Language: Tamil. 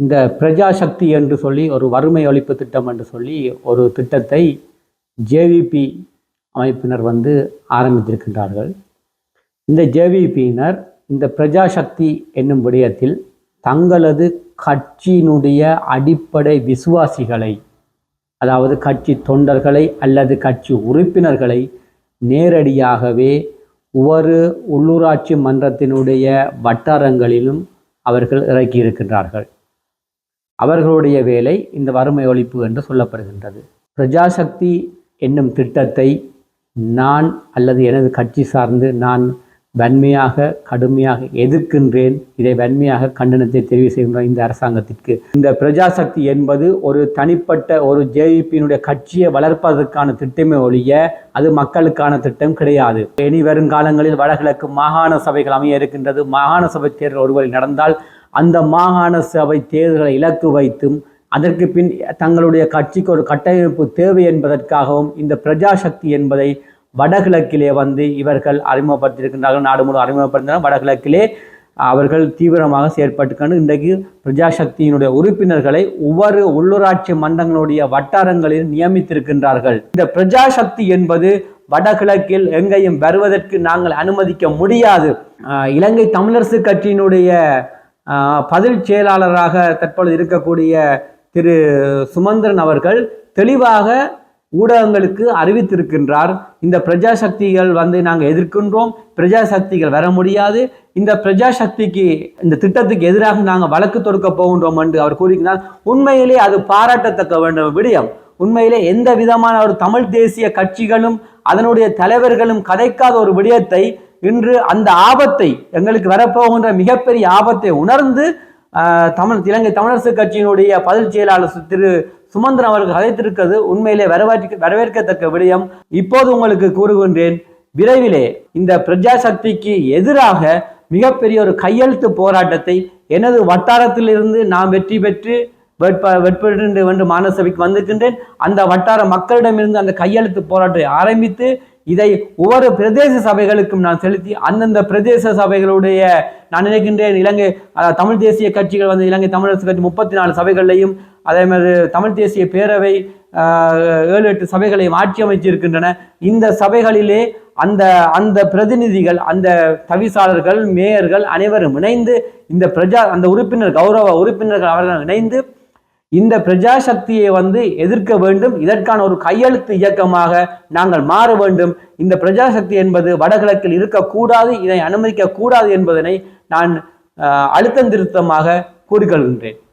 இந்த பிரஜாசக்தி என்று சொல்லி ஒரு வறுமை ஒழிப்பு திட்டம் என்று சொல்லி ஒரு திட்டத்தை ஜேவிபி அமைப்பினர் வந்து ஆரம்பித்திருக்கின்றார்கள். இந்த ஜேவிபியினர் இந்த பிரஜாசக்தி என்னும் விடயத்தில் தங்களது கட்சியினுடைய அடிப்படை விசுவாசிகளை அதாவது கட்சி தொண்டர்களை அல்லது கட்சி உறுப்பினர்களை நேரடியாகவே ஒவ்வொரு உள்ளூராட்சி மன்றத்தினுடைய வட்டாரங்களிலும் அவர்கள் இறக்கியிருக்கின்றார்கள். அவர்களுடைய வேலை இந்த வறுமை ஒழிப்பு என்று சொல்லப்படுகின்றது. பிரஜாசக்தி என்னும் திட்டத்தை நான் அல்லது எனது கட்சி சார்ந்து நான் வன்மையாக கடுமையாக எதிர்க்கின்றேன். இதை வன்மையாக கண்டனத்தை தெரிவு செய்கின்றோம் இந்த அரசாங்கத்திற்கு. இந்த பிரஜாசக்தி என்பது ஒரு தனிப்பட்ட ஒரு ஜேவிபியினுடைய கட்சியை வளர்ப்பதற்கான திட்டமே ஒழிய அது மக்களுக்கான திட்டம் கிடையாது. இனி வருங்காலங்களில் வடகிழக்கு மாகாண சபைகள் அமைய இருக்கின்றது. மாகாண சபை தேர்தல் ஒருவரை நடந்தால் அந்த மாகாண சபை தேர்தலை இலக்கு வைத்தும் அதற்கு பின் தங்களுடைய கட்சிக்கு ஒரு கட்டமைப்பு தேவை என்பதற்காகவும் இந்த பிரஜாசக்தி என்பதை வடகிழக்கிலே வந்து இவர்கள் அறிமுகப்படுத்தியிருக்கின்றார்கள். நாடு முழு அறிமுகப்படுத்தினார் வடகிழக்கிலே அவர்கள் தீவிரமாக செயற்பட்டுக்கொண்டு இன்றைக்கு பிரஜாசக்தியினுடைய உறுப்பினர்களை ஒவ்வொரு உள்ளூராட்சி மன்றங்களுடைய வட்டாரங்களில் நியமித்திருக்கின்றார்கள். இந்த பிரஜாசக்தி என்பது வடகிழக்கில் எங்கேயும் வருவதற்கு நாங்கள் அனுமதிக்க முடியாது. இலங்கை தமிழரசு கட்சியினுடைய பதில் செயலாளராக தற்பொழுது இருக்கக்கூடிய திரு சுமந்திரன் அவர்கள் தெளிவாக ஊடகங்களுக்கு அறிவித்திருக்கின்றார். இந்த பிரஜாசக்திகள் வந்து நாங்கள் எதிர்க்கின்றோம். பிரஜாசக்திகள் வர முடியாது. இந்த பிரஜாசக்திக்கு இந்த திட்டத்துக்கு எதிராக நாங்கள் வழக்கு தொடுக்க போகின்றோம் என்று அவர் கூறுகிறார் உண்மையிலே அது பாராட்டத்தக்க வேண்டும் விடயம். உண்மையிலே எந்த விதமான ஒரு தமிழ் தேசிய கட்சிகளும் அதனுடைய தலைவர்களும் கதைக்காத ஒரு விடயத்தை இன்று அந்த ஆபத்தை எங்களுக்கு வரப்போகின்ற மிகப்பெரிய ஆபத்தை உணர்ந்து தமிழ் இலங்கை தமிழரசு கட்சியினுடைய பதில் செயலாளர் திரு சுமந்திரன் அவர்கள் அழைத்திருக்கிறது. உண்மையிலே வரவேற்க வரவேற்கத்தக்க விடயம். இப்போது உங்களுக்கு கூறுகின்றேன் விரைவிலே இந்த பிரஜாசக்திக்கு எதிராக மிகப்பெரிய ஒரு கையெழுத்து போராட்டத்தை எனது வட்டாரத்திலிருந்து நான் வெற்றி பெற்று வேட்ப வெட்பெற்று என்று மாநசபைக்கு வந்திருக்கின்றேன். அந்த வட்டார மக்களிடமிருந்து அந்த கையெழுத்து போராட்டத்தை ஆரம்பித்து இதை ஒவ்வொரு பிரதேச சபைகளுக்கும் நான் செலுத்தி அந்தந்த பிரதேச சபைகளுடைய நான் நினைக்கின்றேன் இலங்கை தமிழ் தேசிய கட்சிகள் வந்து இலங்கை தமிழரசு கட்சி முப்பத்தி நாலு சபைகளையும் அதே மாதிரி தமிழ் தேசிய பேரவை ஏழு எட்டு சபைகளையும் ஆட்சி அமைச்சிருக்கின்றன. இந்த சபைகளிலே அந்த அந்த பிரதிநிதிகள் அந்த தவிசாளர்கள் மேயர்கள் அனைவரும் இணைந்து இந்த பிரஜா அந்த உறுப்பினர் கௌரவ உறுப்பினர்கள் அவர்கள் இணைந்து இந்த பிரஜாசக்தியை வந்து எதிர்க்க வேண்டும். இதற்கான ஒரு கையெழுத்து இயக்கமாக நாங்கள் மாற வேண்டும். இந்த பிரஜாசக்தி என்பது வடகிழக்கில் இருக்கக்கூடாது இதை அனுமதிக்க கூடாது என்பதனை நான் அழுத்தம் திருத்தமாக கூறிக்கொள்கின்றேன்.